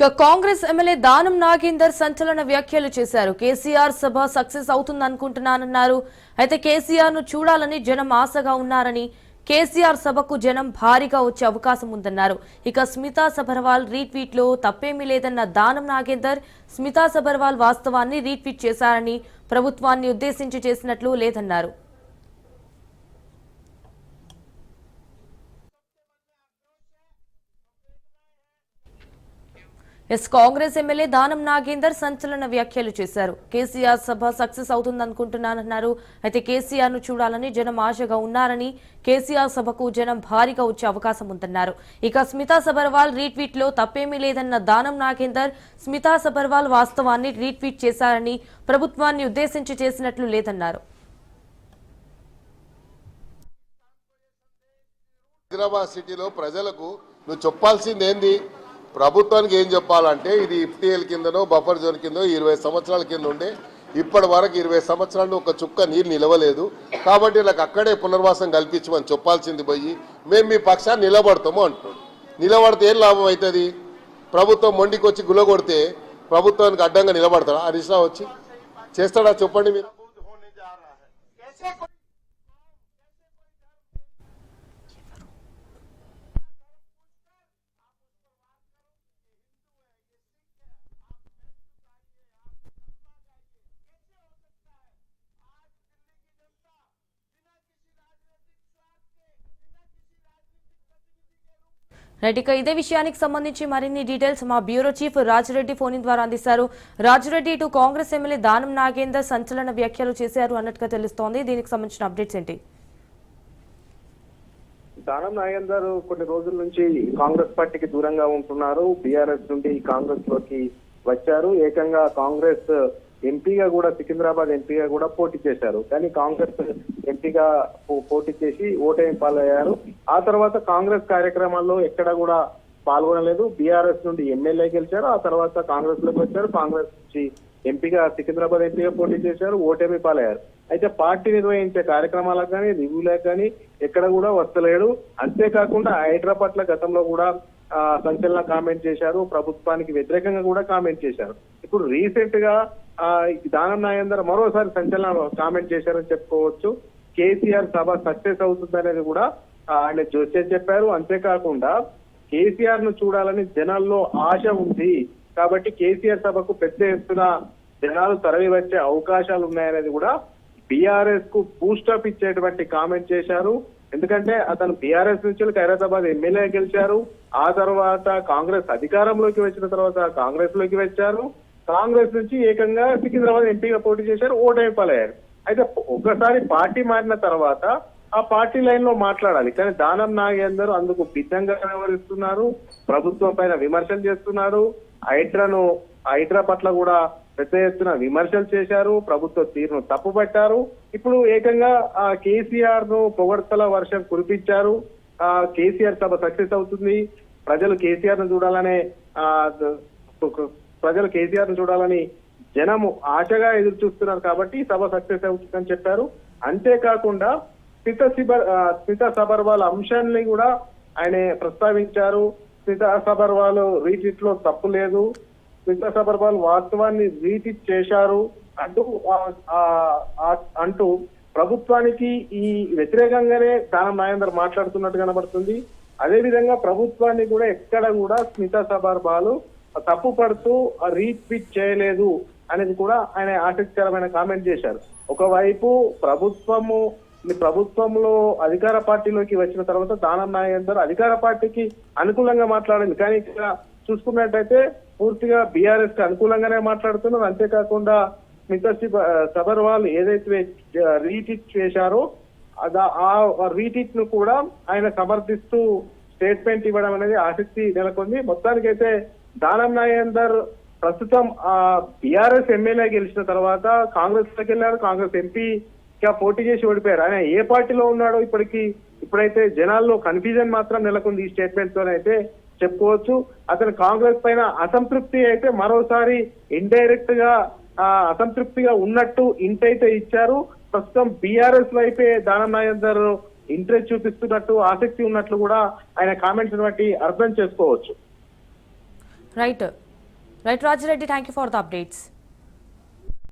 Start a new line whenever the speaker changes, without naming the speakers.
ఇక కాంగ్రెస్ ఎమ్మెల్యే దానం నాగేందర్ సంచలన వ్యాఖ్యలు చేశారు. కేసీఆర్ సభ సక్సెస్ అవుతుందనుకుంటున్నానన్నారు అయితే కేసీఆర్ను చూడాలని జనం ఆశగా ఉన్నారని కేసీఆర్ సభకు జనం భారీగా వచ్చే అవకాశం ఉందన్నారు. ఇక స్మితా సబర్వాల్ రీట్వీట్లో తప్పేమీ లేదన్న దానం నాగేందర్ స్మితా సబర్వాల్ వాస్తవాన్ని రీట్వీట్ చేశారని ప్రభుత్వాన్ని ఉద్దేశించి చేసినట్లు లేదన్నారు. ఎస్ కాంగ్రెస్ ఎమ్మెల్యే దానం నాగేందర్ సంచలన వ్యాఖ్యలు చేశారు. కేసీఆర్ సభ సక్సెస్ అవుతుందనుకుంటున్నానన్నారు. అయితే కేసీఆర్ను చూడాలని జనం ఆశగా ఉన్నారని కేసీఆర్ సభకు జనం భారీగా వచ్చే అవకాశం ఉందన్నారు. ఇక స్మితా సబర్వాల్ రీట్వీట్లో తప్పేమీ లేదన్న దానం నాగేందర్ స్మితా సబర్వాల్ వాస్తవాన్ని రీట్వీట్ చేశారని ప్రభుత్వాన్ని ఉద్దేశించి చేసినట్లు లేదన్నారు.
హైదరాబాద్ సిటీలో ప్రజలకు నువ్వు చెప్పాల్సింది ఏంది ప్రభుత్వానికి ఏం చెప్పాలంటే ఇది ఇఫ్టీఎల్ కిందనో బఫర్ జోన్ కిందో ఇరవై సంవత్సరాల కింద ఉండే. ఇప్పటి వరకు ఇరవై సంవత్సరాలు ఒక చుక్క నీరు నిలవలేదు. కాబట్టి నాకు అక్కడే పునర్వాసం కల్పించమని చెప్పాల్సింది పోయి మేము మీ పక్షాన్ని నిలబడతాము అంటున్నాడు. నిలబడితే ఏం లాభం అవుతుంది? ప్రభుత్వం మొండికి వచ్చి గులగొడితే ప్రభుత్వానికి అడ్డంగా నిలబడతాడా? హరీష్ వచ్చి చేస్తాడా? చెప్పండి మీరు.
రైట్ ఇక ఇదే విషయానికి సంబంధించి మరిన్ని డీటెయిల్స్ మా బ్యూరో చీఫ్ రాజిరెడ్డి ఫోన్ ద్వారా అందిస్తారు. రాజిరెడ్డి ఇటు కాంగ్రెస్ ఎమ్మెల్యే దానం నాగేందర్ సంచలన వ్యాఖ్యలు చేశారు అన్నట్టుగా తెలుస్తోంది. దీనికి సంబంధించిన అప్డేట్స్ ఏంటి?
దానం నాగేందర్ కొన్ని రోజుల నుంచి కాంగ్రెస్ పార్టీకి దూరంగా ఉంటున్నారు. బీఆర్ఎస్ నుండి కాంగ్రెస్లోకి వచ్చారు. ఏకంగా కాంగ్రెస్ ఎంపీగా కూడా సికింద్రాబాద్ ఎంపీగా కూడా పోటీ చేశారు. కానీ కాంగ్రెస్ ఎంపీగా పోటీ చేసి ఓటమి పాలయ్యారు. ఆ తర్వాత కాంగ్రెస్ కార్యక్రమాల్లో ఎక్కడ కూడా పాల్గొనలేదు. బీఆర్ఎస్ నుండి ఎమ్మెల్యే గెలిచారు. ఆ తర్వాత కాంగ్రెస్లోకి వచ్చారు. కాంగ్రెస్ నుంచి ఎంపీగా సికింద్రాబాద్ ఎంపీగా పోటీ చేశారు. ఓటమి పాలయ్యారు. అయితే పార్టీ నిర్వహించే కార్యక్రమాలకు కానీ రివ్యూలకు కానీ ఎక్కడ కూడా వస్తలేడు. అంతేకాకుండా హైదరాబాద్ గతంలో కూడా సంచలన కామెంట్ చేశారు. ప్రభుత్వానికి వ్యతిరేకంగా కూడా కామెంట్ చేశారు. ఇప్పుడు రీసెంట్గా దానం నాగేందర్ మరోసారి సంచలన కామెంట్ చేశారని చెప్పుకోవచ్చు. కేసీఆర్ సభ సక్సెస్ అవుతుందనేది కూడా ఆయన జోసే చెప్పారు. అంతేకాకుండా కేసీఆర్ను చూడాలని జనాల్లో ఆశ ఉంది. కాబట్టి కేసీఆర్ సభకు పెద్ద ఎత్తున జనాలు తరలి వచ్చే అవకాశాలు ఉన్నాయనేది కూడా బీఆర్ఎస్కు బూస్టప్ ఇచ్చేటువంటి కామెంట్ చేశారు. ఎందుకంటే అతను బీఆర్ఎస్ నుంచి ఖైరతాబాద్ ఎమ్మెల్యే గెలిచారు. ఆ తర్వాత కాంగ్రెస్ అధికారంలోకి వచ్చిన తర్వాత కాంగ్రెస్లోకి వచ్చారు. కాంగ్రెస్ నుంచి ఏకంగా సికింద్రాబాద్ ఎంపీగా పోటీ చేశారు ఓటమి పాలయ్యారు అయితే ఒక్కసారి పార్టీ మారిన తర్వాత ఆ పార్టీ లైన్లో మాట్లాడాలి. కానీ దానం నాగేందర్ అందుకు భిన్నంగా వ్యవహరిస్తున్నారు ప్రభుత్వం పైన విమర్శలు చేస్తున్నారు హైడ్రాను హైడ్రా పట్ల కూడా పెద్ద ఎత్తున విమర్శలు చేశారు ప్రభుత్వ తీరును తప్పుపట్టారు. ఇప్పుడు ఏకంగా ఆ కేసీఆర్ను పొగడ్తల వర్షం కురిపించారు. ఆ కేసీఆర్ సభ సక్సెస్ అవుతుంది. ప్రజలు కేసీఆర్ను చూడాలనే ఆ ప్రజలు కేసీఆర్ చూడాలని జనము ఆశగా ఎదురు చూస్తున్నారు కాబట్టి సభ సక్సెస్ అవుతుందని చెప్పారు. అంతేకాకుండా స్మిత సిబర్ ఆ, స్మిత సబర్వాల్ అంశాన్ని కూడా ఆయన ప్రస్తావించారు. స్మిత సబర్వాల్ రీట్వీట్లో తప్పు లేదు. స్మిత సబర్వాల్ వాస్తవాన్ని రీట్వీట్ చేశారు అంటూ అంటూ ప్రభుత్వానికి ఈ వ్యతిరేకంగానే దానం నాగేందర్ మాట్లాడుతున్నట్టు కనబడుతుంది. అదేవిధంగా ప్రభుత్వాన్ని కూడా ఎక్కడ కూడా స్మిత సబర్వాల్ తప్పు పడుతూ రీట్వీట్ చేయలేదు అనేది కూడా ఆయన ఆసక్తికరమైన కామెంట్ చేశారు. ఒకవైపు ప్రభుత్వము ప్రభుత్వంలో అధికార పార్టీలోకి వచ్చిన తర్వాత దానం నాగేందర్ అధికార పార్టీకి అనుకూలంగా మాట్లాడింది. కానీ ఇక్కడ చూసుకున్నట్టయితే పూర్తిగా బీఆర్ఎస్కి అనుకూలంగానే మాట్లాడుతున్నారు. అంతేకాకుండా మిగతా సబర్వాల్ ఏదైతే రీటిట్ చేశారో ఆ రీటిట్ను కూడా ఆయన సమర్థిస్తూ స్టేట్మెంట్ ఇవ్వడం అనేది ఆసక్తి నెలకొంది. మొత్తానికైతే దానం నాగేందర్ ప్రస్తుతం ఆ బీఆర్ఎస్ ఎమ్మెల్యే గెలిచిన తర్వాత కాంగ్రెస్లోకి వెళ్ళారు. కాంగ్రెస్ ఎంపీగా పోటీ చేసి ఓడిపోయారు. ఆయన ఏ పార్టీలో ఉన్నాడో ఇప్పటికి ఇప్పుడైతే జనాల్లో కన్ఫ్యూజన్ మాత్రం నెలకొంది ఈ స్టేట్మెంట్ తోనైతే చెప్పుకోవచ్చు. అతను కాంగ్రెస్ పైన అసంతృప్తి అయితే మరోసారి ఇండైరెక్ట్గా అసంతృప్తిగా ఉన్నట్టు ఇంట్ అయితే ఇచ్చారు. ప్రస్తుతం బీఆర్ఎస్ వైపే దానం నాగేందర్ ఇంట్రెస్ట్ చూపిస్తున్నట్టు ఆసక్తి ఉన్నట్లు కూడా ఆయన కామెంట్స్ బట్టి అర్థం చేసుకోవచ్చు.
Right. Right, Raj thank you for the updates.